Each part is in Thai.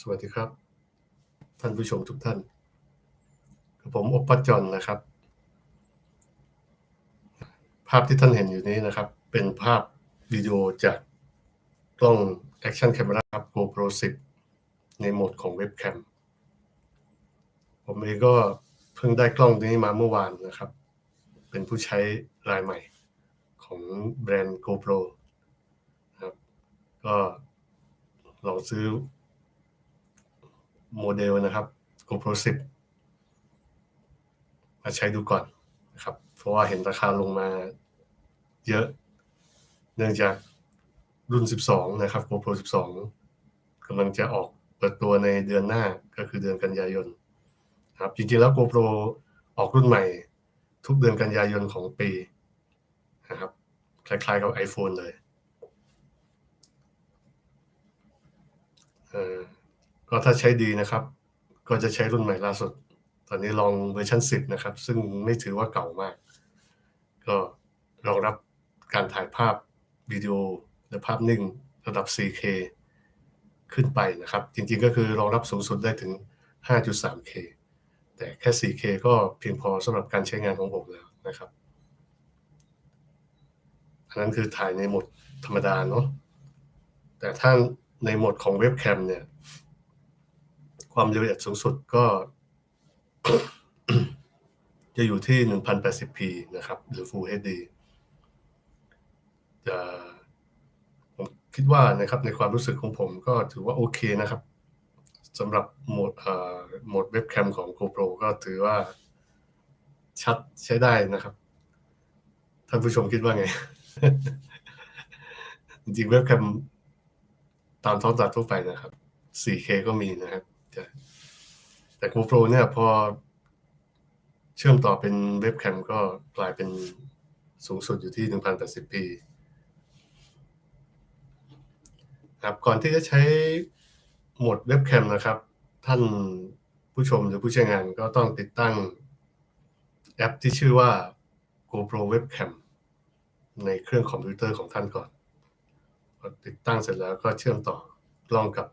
สวัสดีครับ ท่านผู้ชมทุกท่านผมอบปัจจอนนะครับ ภาพที่ท่านเห็นอยู่นี้นะครับ เป็นภาพวิดีโอจากกล้อง Action Camera ครับ GoPro 10 ในโหมดของเว็บแคมผมเองก็เพิ่งได้กล้องนี้มาเมื่อวานนะครับ เป็นผู้ใช้รายใหม่ของแบรนด์ GoPro นะครับ ก็ลองซื้อ โมเดลนะครับ GoPro 10 มาใช้ดูก่อนนะครับ เพราะว่าเห็นราคาลงมาเยอะ เนื่องจากรุ่น 12 นะครับ GoPro 12กำลังจะออกเปิดตัวในเดือนหน้าก็คือเดือนกันยายนครับจริงๆแล้ว GoPro ออกรุ่นใหม่ ทุกเดือนกันยายนของปีนะครับคล้ายๆกับ iPhone เลย เออ ก็ถ้าใช้ดีนะครับ ก็จะใช้รุ่นใหม่ล่าสุด ตอนนี้ลองเวอร์ชัน10 นะครับ ซึ่งไม่ถือว่าเก่ามาก ก็รองรับการถ่ายภาพวิดีโอและภาพนิ่งระดับ 4K ขึ้นไปนะครับ จริงๆก็คือรองรับสูงสุดได้ถึง 5.3K แต่แค่ 4K ก็เพียงพอสำหรับการใช้งานของผมแล้วนะครับ อันนั้นคือถ่ายในโหมดธรรมดาเนาะแต่ถ้าในโหมดของเว็บแคมเนี่ย ความละเอียดสูงสุดก็ จะอยู่ที่ 1080p นะครับ หรือ Full HD จะผมคิดว่านะครับในความรู้สึกของผมก็ถือว่าโอเคนะครับสำหรับโหมดโหมดเว็บแคมของ GoPro ก็ถือว่าชัดใช้ได้นะครับ ท่านผู้ชมคิดว่าไง จริงเว็บแคมตามท้องตลาดทั่วไปนะครับ 4K ก็มีนะครับ แต่แต่ GoPro เนี่ยพอเชื่อมต่อเป็นเว็บแคมก็กลายเป็นสูงสุดอยู่ที่ 1080p ครับก่อนที่จะใช้โหมดเว็บแคมนะครับ ท่านผู้ชมหรือผู้ใช้งานก็ต้องติดตั้งแอปที่ชื่อว่า GoPro Webcam ในเครื่องคอมพิวเตอร์ของท่านก่อน ติดตั้งเสร็จแล้วก็เชื่อมต่อกล้องกับ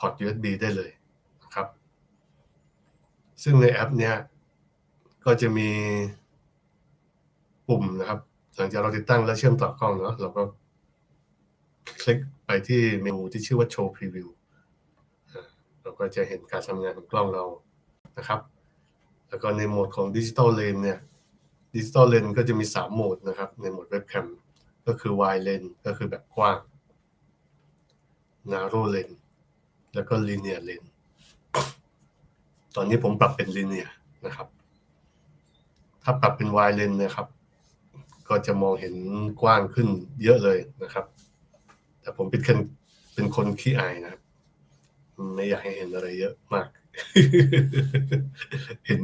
พอร์ต USB ได้เลยนะครับ ซึ่งในแอปเนี้ยก็จะมีปุ่มนะครับ หลังจากเราติดตั้งแล้วเชื่อมต่อกล้องเนาะเราก็คลิกไปที่เมนูที่ชื่อว่า Show Preview เราก็จะเห็นการทำงานของกล้องเรานะครับ แล้วก็ในโหมดของ Digital Lens เนี่ย Digital Lens ก็จะมี 3 โหมดนะครับ ในโหมด Webcam ก็คือ Wide Lens ก็คือแบบกว้าง Narrow Lens แล้วก็ Linear Lens ตอนนี้ผมปรับเป็น Linear นะครับ ถ้าปรับเป็น Wide Lens นะครับ ก็จะมองเห็นกว้างขึ้นเยอะเลยนะครับ แต่ผมเป็นคนเป็นคนขี้อายนะครับไม่อยากให้เห็นอะไรเยอะมาก เห็น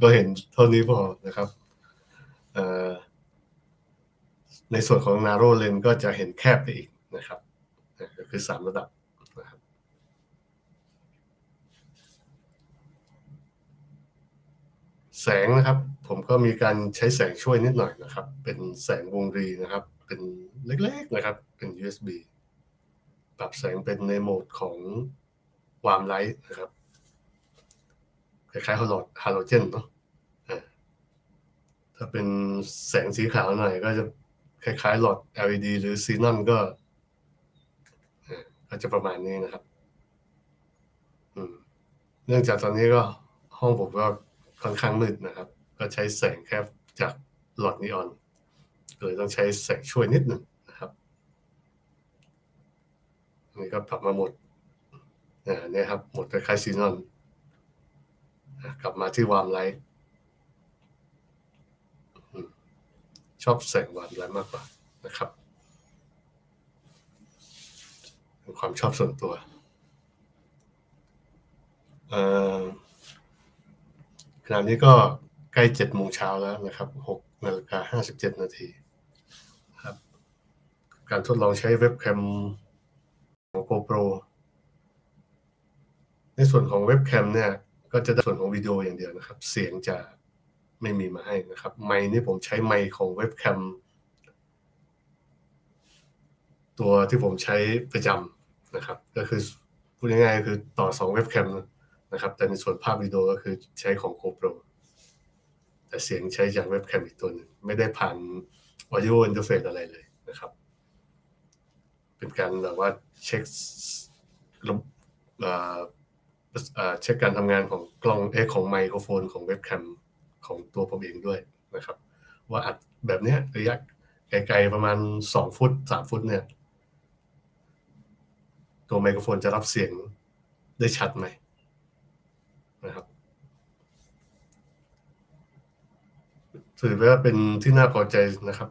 ก็เห็นเท่านี้พอนะครับในส่วนของ narrow lens ก็จะเห็นแคบไปอีกนะครับ ก็คือสามระดับนะครับ แสงนะครับ ผมก็มีการใช้แสงช่วยนิดหน่อยนะครับ เป็นแสงวงรีนะครับ เป็นเล็กๆนะครับ เป็น USB ปรับแสงเป็นในโหมดของวามไลท์นะครับคล้ายๆฮาโลฮาโลเจนเนาะถ้าเป็นแสงสีขาวหน่อยก็จะคล้ายๆหลอด LED หรือซีนอนก็ก็จะประมาณนี้นะครับเนื่องจากตอนนี้ก็ห้องผมก็ ค่อนข้างมืดนะครับ ก็ใช้แสงแค่จากหลอดนีออนเลยต้องใช้แสงช่วยนิดหนึ่งนะครับนี่ก็ปรับมาหมดนี่ครับหมดคล้ายๆซีนอนกลับมาที่วามไลท์ชอบแสงวามไลท์มากกว่านะครับเป็นความชอบส่วนตัวอ่า ขณะนี้ก็ใกล้เจ็ดโมงเช้าแล้วนะครับหกนาฬิกาห้าสิบเจ็ดนาทีครับ การทดลองใช้เว็บแคมของ GoPro ในส่วนของเว็บแคมเนี่ยก็จะได้ส่วนของวิดีโออย่างเดียวนะครับ เสียงจะไม่มีมาให้นะครับ ไมค์นี่ผมใช้ไมค์ของเว็บแคมตัวที่ผมใช้ประจำนะครับ ก็คือพูดง่ายๆคือต่อสองเว็บแคมนะ นะครับ แต่ในส่วนภาพวิดีโอก็คือใช้ของ GoPro แต่เสียงใช้จากเว็บแคมอีกตัวหนึ่งไม่ได้ผ่าน audio interface อะไรเลยนะครับ เป็นการแบบว่าเช็คระบบเช็คการทำงานของกล้องเอของไมโครโฟนของเว็บแคมของตัวผมเองด้วยนะครับ ว่าอัดแบบนี้ระยะไกลๆประมาณ 2 ฟุต 3 ฟุตเนี่ย ตัวไมโครโฟนจะรับเสียงได้ชัดไหมนะครับ ถือว่าเป็นที่น่าพอใจนะครับ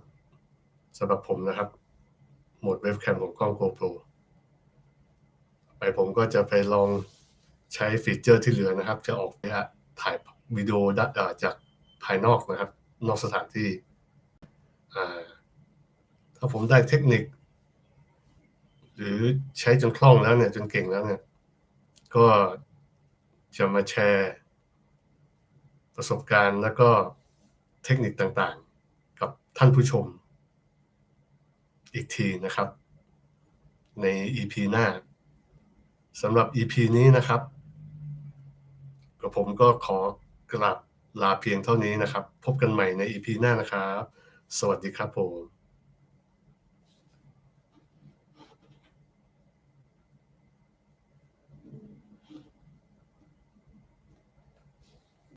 สำหรับผมนะครับ โหมดเว็บแคมของกล้อง GoPro ไปผมก็จะไปลองใช้ฟีเจอร์ที่เหลือนะครับ จะออกไปถ่ายวิดีโอจากภายนอกนะครับ นอกสถานที่ ถ้าผมได้เทคนิค หรือใช้จนคล่องแล้วเนี่ย จนเก่งแล้วเนี่ย ก็จะมาแชร์ประสบการณ์แล้วก็ เทคนิคต่างๆ กับท่านผู้ชม อีกทีนะครับ ใน EP หน้าสำหรับ EP นี้นะครับกับผมก็ขอกลับลาเพียงเท่านี้นะครับ พบกันใหม่ใน EP หน้านะครับ สวัสดีครับผม